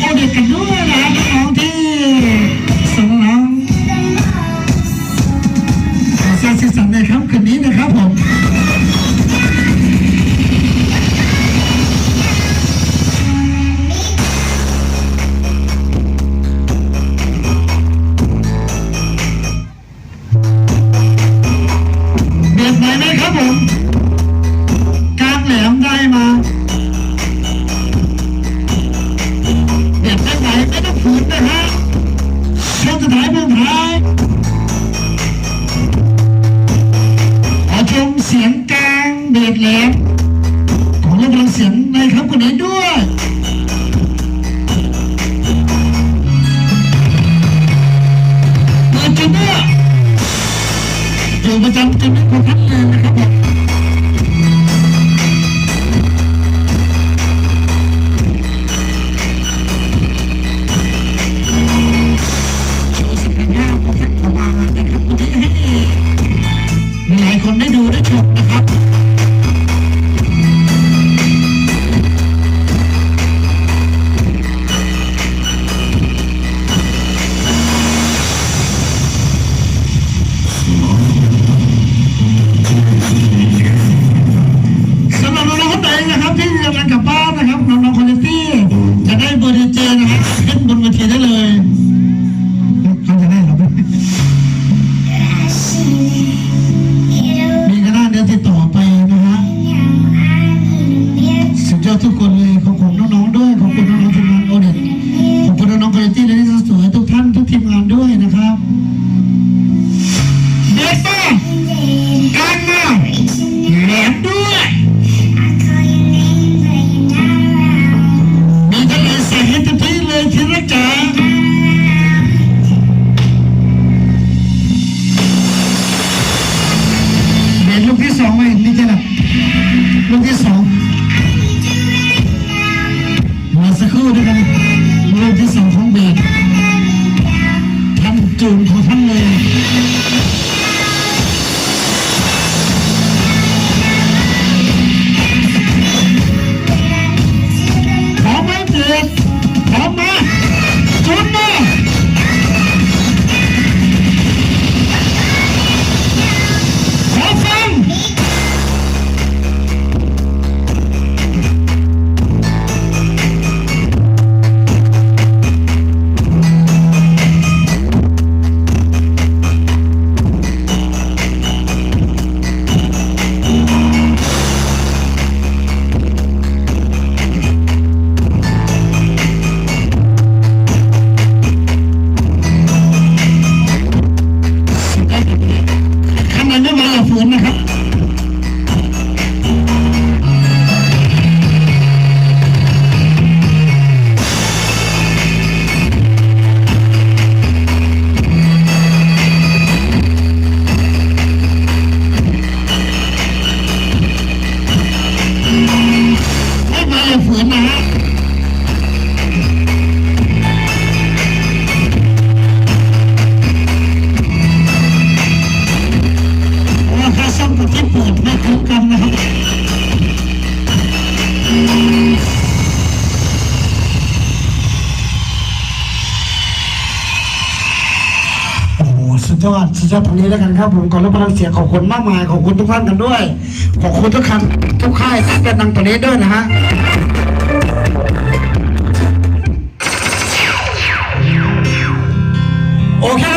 โอเด็กกันด้วยนะน้องๆที่ส่งน้องขอสร้างสีสันในค่ำคืนนี้นะครับผม เสียงกลางเบียดแหลมของระบบเสียงในครับคนนี้ด้วยเปิดจุดเนี่ยอยู่ประจำจุดนี้คนทักงานนะครับผม ด้วยนะครับเด็กมากกลางมาแหลมด้วยมีทะเลใสให้เต็มที่เลยที่รักจ๋าเบนลูกที่สองไหมนี่ใช่ไหมลูกที่ส ท่านจู สุดยอดสุดยอดตรงนี้แล้วกันครับ ผมก่อนรับพลังเสียงขอบคุณมากมายขอบคุณทุกท่านกันด้วย ขอบคุณทุกคันทุกค่ายที่เป็นนังตัวนี้ด้วยนะฮะโอเค